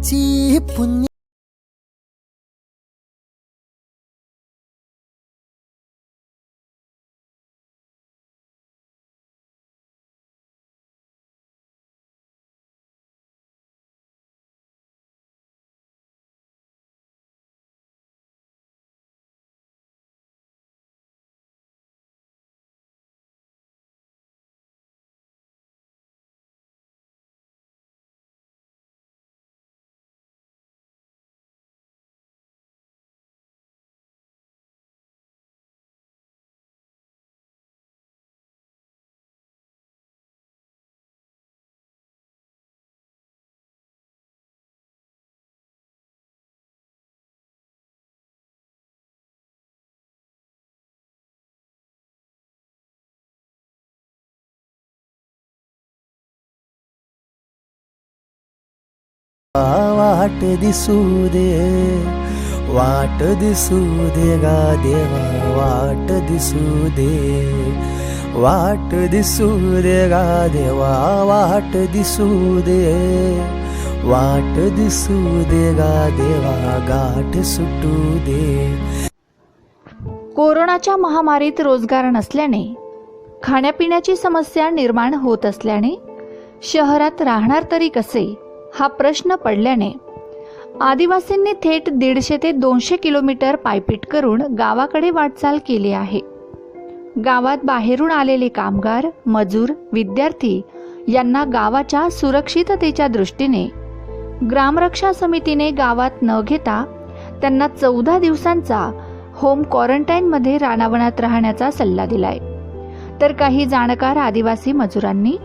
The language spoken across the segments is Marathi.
接伴。वाट दिसू दे वाट दिसू दे गा देवा वाट दिसू दे वाट दिसू दे गा देवा वाट दिसू दे वाट दिसू दे गा देवा गाठ सुटू दे कोरोनाच्या महामारीत रोजगार नसल्याने खाण्यापिण्याची समस्या निर्माण होत असल्याने शहरात राहणार तरी कसे? हा प्रश्न पडल्याने आदिवासींनी थेट दीडशे ते दोनशे किलोमीटर पायपीट करून गावाकडे वाटचाल केली आहे. गावात बाहेरून आलेले कामगार मजूर विद्यार्थी यांना गावाच्या सुरक्षिततेच्या दृष्टीने ग्रामरक्षा समितीने गावात न घेता त्यांना चौदा दिवसांचा होम क्वारंटाईनमध्ये रानावनात राहण्याचा सल्ला दिलाय. तर काही जाणकार आदिवासी मजुरांनी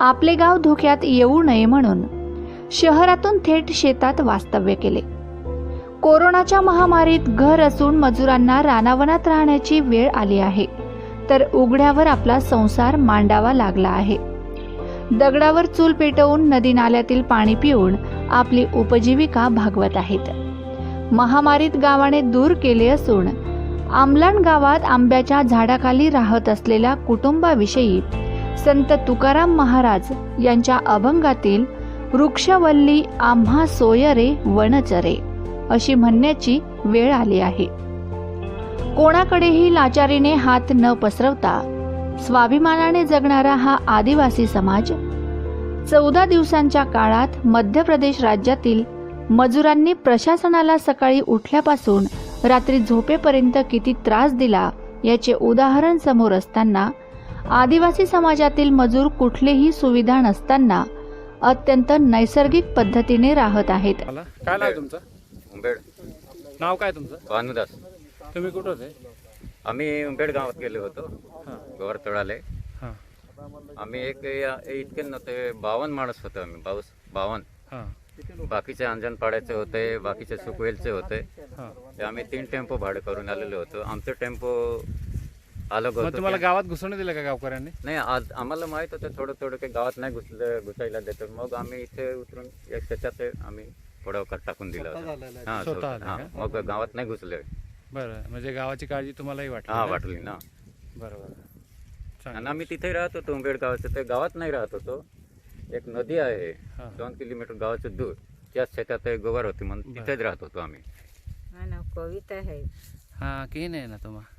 आपले गाव धोक्यात येऊ नये म्हणून शहरातून थेट शेतात वास्तव्य केले. कोरोनाच्या महामारीत घर असून मजुरांना रानावनात राहण्याची वेळ आली आहे. तर उघड्यावर आपला संसार मांडावा लागला आहे. दगडावर चूल पेटवून नदी नाल्यातील पाणी पिऊन आपली उपजीविका भागवत आहेत. महामारीत गावाने दूर केले असून आमलाण गावात आंब्याच्या झाडाखाली राहत असलेल्या कुटुंबाविषयी संत तुकाराम महाराज यांच्या अभंगातील वृक्षवल्ली आम्हा सोयरे वनचरे अशी म्हणण्याची वेळ आली आहे. कोणाकडेही लाचारीने हात न पसरवता स्वाभिमानाने जगणारा हा आदिवासी समाज चौदा दिवसांच्या काळात मध्य प्रदेश राज्यातील मजुरांनी प्रशासनाला सकाळी उठल्यापासून रात्री झोपेपर्यंत किती त्रास दिला याचे उदाहरण समोर असताना आदिवासी समाजातील मजूर कुठलीही सुविधा नसताना अत्यंत नैसर्गिक पद्धतीने राहत आहेत. मला काय नाव तुमचं? उंबेड. नाव काय तुमचं? भानुदास. तुम्ही कुठं होते? आम्ही उंबेड गावात गेलो होतो. हां. गवर तळाले हां. आम्ही एक या- इतके नव्हते बावन्न माणूस होतो आम्ही बावीस बावन्न. हां. बाकीचे अंजनपाड्याचे होते बाकीचे सुकवेलचे होते. ते आम्ही तीन टेम्पो भाडं करून आलेलो होतो. आमचं टेम्पो आलो मग तुम्हाला गावात घुसवणं दिलं का गावकऱ्यांनी? नाही आज आम्हाला माहीत होतं थोडं थोडं काही गावात नाही घुसलं घुसायला देतो. मग आम्ही इथे उतरून एक त्याच्यात आम्ही थोडं कर टाकून दिलं स्वतः मग गावात नाही घुसले. बरं म्हणजे गावाची काळजी तुम्हालाही वाटली हा वाटली ना. बरोबर. आणि आम्ही तिथे राहत होतो उंबेड गावाचं ते गावात नाही राहत होतो. एक नदी आहे दोन किलोमीटर गावाचं दूर. त्या शेतात गोबर गोवार होती म्हणून तिथेच राहत होतो आम्ही. ना कविता आहे. हा की नाही ना तुम्हाला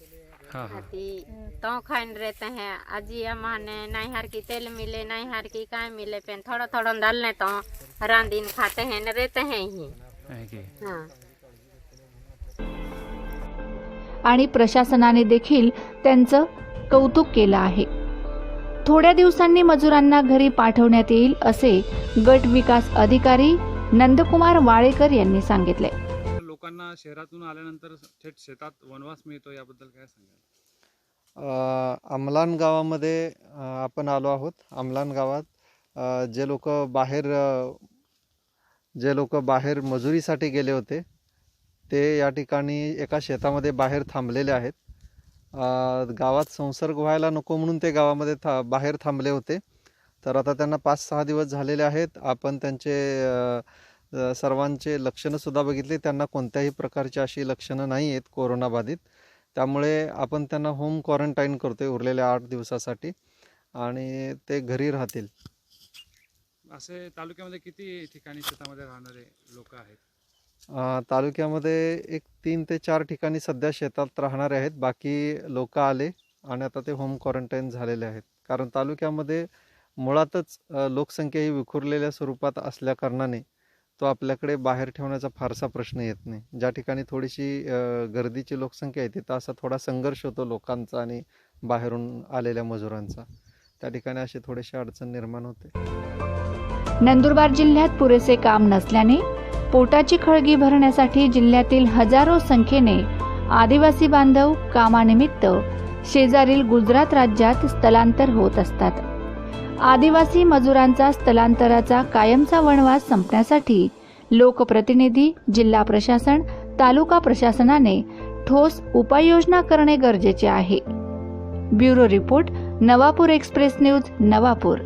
हां हां। खाती। तो खाइन रहते हैं। अजी हमारे नहीं हर की तेल मिले नहीं हर की काय मिले पेन थोड़ा थोड़ा डालने तो रांदीन खाते हैं न रहते हैं ही। हाँ। आणि प्रशासनाने देखील त्यांचं कौतुक केलं आहे. थोड्या दिवसांनी मजुरांना घरी पाठवण्यात येईल असे गट विकास अधिकारी नंदकुमार वाळेकर यांनी सांगितले. लोकांना शहरातून आल्यानंतर थेट शेतात वनवास मिळतो याबद्दल काय सांगाल? अमलान गावामध्ये आपण आलो आहोत. अमलान गावात जे लोक बाहेर जे लोक बाहेर मजुरीसाठी गेले होते ते या ठिकाणी एका शेतामध्ये बाहेर थांबलेले आहेत. गावात संसर्ग व्हायला नको म्हणून ते गावामध्ये था बाहेर थांबले होते. तर आता त्यांना पाच सहा दिवस झालेले आहेत. आपण त्यांचे सर्वांचे लक्षणंसुद्धा बघितली. त्यांना कोणत्याही प्रकारची अशी लक्षणं नाही आहेत कोरोनाबाधित त्यामुळे आपण त्यांना होम क्वारंटाईन करतोय उरलेल्या आठ दिवसासाठी आणि ते घरी राहतील. असे तालुक्यामध्ये किती ठिकाणी शेतामध्ये राहणारे लोक आहेत? तालुक्यामध्ये एक तीन ते चार ठिकाणी सध्या शेतात राहणारे आहेत. बाकी लोक आले आणि आता ते होम क्वारंटाईन झालेले आहेत. कारण तालुक्यामध्ये मुळातच लोकसंख्या ही विखुरलेल्या स्वरूपात असल्या कारणाने तो आपल्याकडे बाहेर ठेवण्याचा फारसा प्रश्न येत नाही. ज्या ठिकाणी थोडीशी गर्दीची लोकसंख्या आहे तिथं असा थोडा संघर्ष होतो लोकांचा आणि बाहेरून आलेल्या मजुरांचा. त्या ठिकाणी अशी थोडीशी अडचण निर्माण होते. नंदुरबार जिल्ह्यात पुरेसे काम नसल्याने पोटाची खळगी भरण्यासाठी जिल्ह्यातील हजारो संख्येने आदिवासी बांधव कामानिमित्त शेजारील गुजरात राज्यात स्थलांतर होत असतात. आदिवासी मजुरांचा स्थलांतराचा कायमचा वणवास संपण्यासाठी लोकप्रतिनिधी जिल्हा प्रशासन तालुका प्रशासनाने ठोस उपाययोजना करणे गरजेचे आहे. Bureau report Navapur express news Navapur.